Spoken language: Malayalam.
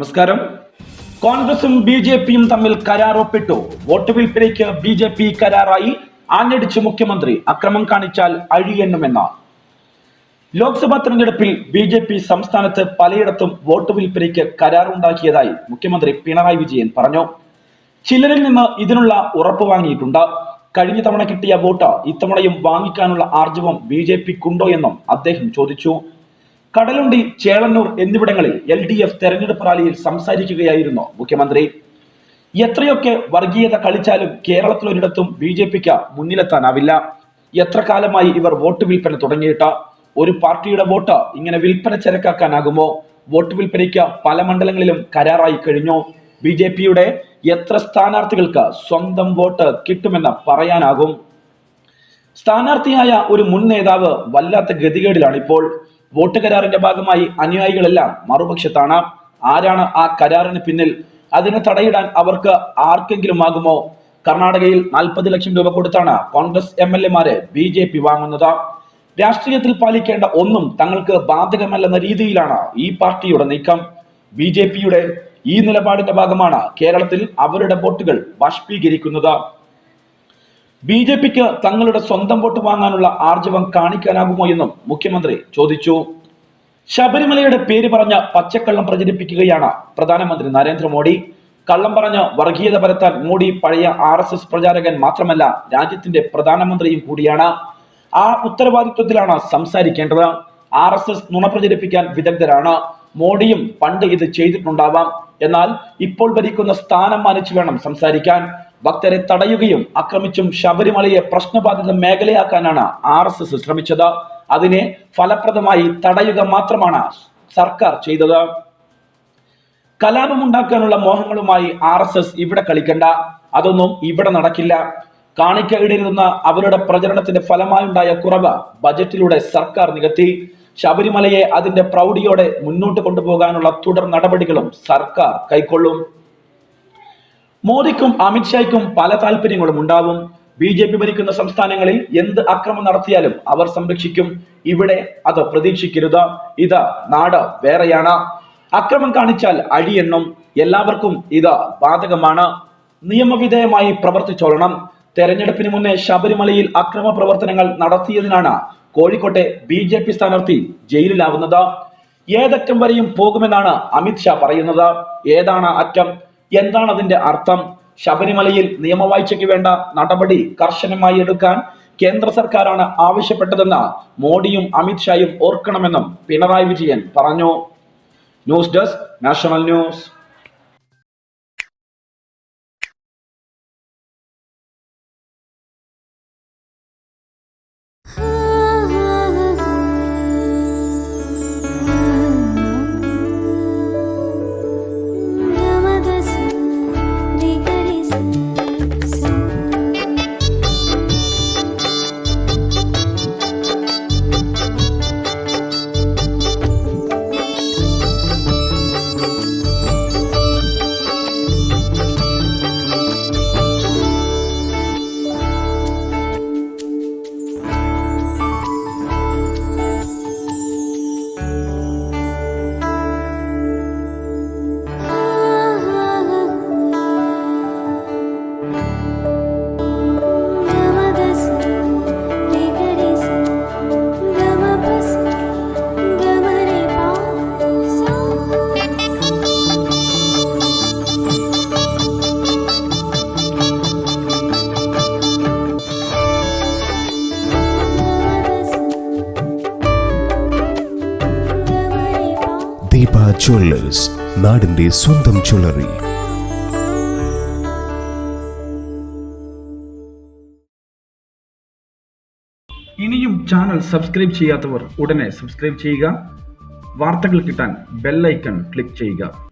നമസ്കാരം. കോൺഗ്രസും ബി ജെ പിയും തമ്മിൽ കരാർ ഒപ്പിട്ടു വോട്ട് വിൽപ്പനയ്ക്ക് ബി ജെ പി കരാറായി. ആഞ്ഞടിച്ച് മുഖ്യമന്ത്രി അക്രമം കാണിച്ചാൽ അഴിയെണ്ണുമെന്ന. ലോക്സഭാ തെരഞ്ഞെടുപ്പിൽ ബി ജെ പി സംസ്ഥാനത്ത് പലയിടത്തും വോട്ട് വിൽപ്പനയ്ക്ക് കരാറുണ്ടാക്കിയതായി മുഖ്യമന്ത്രി പിണറായി വിജയൻ പറഞ്ഞു. ചിലരിൽ നിന്ന് ഇതിനുള്ള ഉറപ്പ് വാങ്ങിയിട്ടുണ്ട്. കഴിഞ്ഞ തവണ കിട്ടിയ വോട്ട് ഇത്തവണയും വാങ്ങിക്കാനുള്ള ആർജവം ബി ജെ പിക്കുണ്ടോ എന്നും അദ്ദേഹം ചോദിച്ചു. കടലുണ്ടി ചേളന്നൂർ എന്നിവിടങ്ങളിൽ എൽ ഡി എഫ് തെരഞ്ഞെടുപ്പ് റാലിയിൽ സംസാരിക്കുകയായിരുന്നു മുഖ്യമന്ത്രി. എത്രയൊക്കെ വർഗീയത കളിച്ചാലും കേരളത്തിലൊരിടത്തും ബി ജെ പിക്ക് മുന്നിലെത്താനാവില്ല. എത്ര കാലമായി ഇവർ വോട്ട് വിൽപ്പന തുടങ്ങിയിട്ട്? ഒരു പാർട്ടിയുടെ വോട്ട് ഇങ്ങനെ വിൽപ്പന ചരക്കാക്കാനാകുമോ? വോട്ട് വിൽപ്പനയ്ക്ക് പല മണ്ഡലങ്ങളിലും കരാറായി കഴിഞ്ഞു? ബി ജെ പിയുടെ എത്ര സ്ഥാനാർത്ഥികൾക്ക് സ്വന്തം വോട്ട് കിട്ടുമെന്ന് പറയാനാകും? സ്ഥാനാർത്ഥിയായ ഒരു മുൻ നേതാവ് വല്ലാത്ത ഗതികേടിലാണ് ഇപ്പോൾ വോട്ട് കരാറിന്റെ ഭാഗമായി അനുയായികളെല്ലാം മറുപക്ഷത്താണ്. ആരാണ് ആ കരാറിന് പിന്നിൽ? അതിനെ തടയിടാൻ അവർക്ക് ആർക്കെങ്കിലും ആകുമോ? കർണാടകയിൽ നാൽപ്പത് ലക്ഷം രൂപ കൊടുത്താണ് കോൺഗ്രസ് എം എൽ എമാരെ ബി ജെ പി വാങ്ങുന്നത്. രാഷ്ട്രീയത്തിൽ പാലിക്കേണ്ട ഒന്നും തങ്ങൾക്ക് ബാധകമല്ലെന്ന രീതിയിലാണ് ഈ പാർട്ടിയുടെ നീക്കം. ബി ജെ പിയുടെ ഈ നിലപാടിന്റെ ഭാഗമാണ് കേരളത്തിൽ അവരുടെ വോട്ടുകൾ ബാഷ്പീകരിക്കുന്നത്. ബി ജെ പിക്ക് തങ്ങളുടെ സ്വന്തം വോട്ട് വാങ്ങാനുള്ള ആർജവം കാണിക്കാനാകുമോ എന്നും മുഖ്യമന്ത്രി ചോദിച്ചു. ശബരിമലയുടെ പേര് പറഞ്ഞ പച്ചക്കള്ളം പ്രചരിപ്പിക്കുകയാണ് പ്രധാനമന്ത്രി നരേന്ദ്രമോദി. കള്ളം പറഞ്ഞ് വർഗീയത പരത്താൻ മോഡി പഴയ ആർ എസ് എസ് പ്രചാരകൻ മാത്രമല്ല രാജ്യത്തിന്റെ പ്രധാനമന്ത്രിയും കൂടിയാണ്. ആ ഉത്തരവാദിത്വത്തിലാണ് സംസാരിക്കേണ്ടത്. ആർ എസ് എസ് നുണ പ്രചരിപ്പിക്കാൻ വിദഗ്ധരാണ്. മോഡിയും പണ്ട് ഇത് ചെയ്തിട്ടുണ്ടാവാം. എന്നാൽ ഇപ്പോൾ ഭരിക്കുന്ന സ്ഥാനം മാനിച്ചു വേണം സംസാരിക്കാൻ. ഭക്തരെ തടയുകയും ആക്രമിച്ചും ശബരിമലയെ പ്രശ്നബാധിത മേഖലയാക്കാനാണ് ആർ എസ് എസ് ശ്രമിച്ചത്. അതിനെ ഫലപ്രദമായി തടയുക മാത്രമാണ് സർക്കാർ ചെയ്തത്. കലാപമുണ്ടാക്കാനുള്ള മോഹങ്ങളുമായി ആർ എസ് എസ് ഇവിടെ കളിക്കണ്ട. അതൊന്നും ഇവിടെ നടക്കില്ല. കാണിക്കയിടയിൽ നിന്ന് അവരുടെ പ്രചരണത്തിന്റെ ഫലമായുണ്ടായ കുറവ് ബജറ്റിലൂടെ സർക്കാർ നികത്തി. ശബരിമലയെ അതിന്റെ പ്രൗഢിയോടെ മുന്നോട്ട് കൊണ്ടുപോകാനുള്ള തുടർ നടപടികളും സർക്കാർ കൈക്കൊള്ളും. മോദിക്കും അമിത്ഷായ്ക്കും പല താല്പര്യങ്ങളും ഉണ്ടാവും. ബി ജെ പി ഭരിക്കുന്ന സംസ്ഥാനങ്ങളിൽ എന്ത് അക്രമം നടത്തിയാലും അവർ സംരക്ഷിക്കും. ഇവിടെ അത് പ്രതീക്ഷിക്കരുത്. ഇത് നാട് വേറെയാണ്. അക്രമം കാണിച്ചാൽ അഴിയെണ്ണം. എല്ലാവർക്കും ഇത് ബാധകമാണ്. നിയമവിധേയമായി പ്രവർത്തിച്ചോളണം. തെരഞ്ഞെടുപ്പിന് മുന്നേ ശബരിമലയിൽ അക്രമ പ്രവർത്തനങ്ങൾ നടത്തിയതിനാണ് കോഴിക്കോട്ടെ ബി ജെ പി സ്ഥാനാർത്ഥി ജയിലിലാവുന്നത്. ഏതറ്റം വരെയും പോകുമെന്നാണ് അമിത്ഷാ പറയുന്നത്. ഏതാണ് അറ്റം? എന്താണ് അതിന്റെ അർത്ഥം? ശബരിമലയിൽ നിയമവാഴ്ചയ്ക്ക് വേണ്ട നടപടി കർശനമായി എടുക്കാൻ കേന്ദ്ര സർക്കാരാണ് ആവശ്യപ്പെട്ടതെന്ന് മോഡിയും അമിത്ഷായും ഓർക്കണമെന്നും പിണറായി വിജയൻ പറഞ്ഞു. News desk national news. Jewellers നാടിന്റെ സ്വന്തം ജ്വല്ലറി ഇനിയും ചാനൽ സബ്സ്ക്രൈബ് ചെയ്യാത്തവർ ഉടനെ സബ്സ്ക്രൈബ് ചെയ്യുക. വാർത്തകൾ കിട്ടാൻ ബെല്ലൈക്കൺ ക്ലിക്ക് ചെയ്യുക.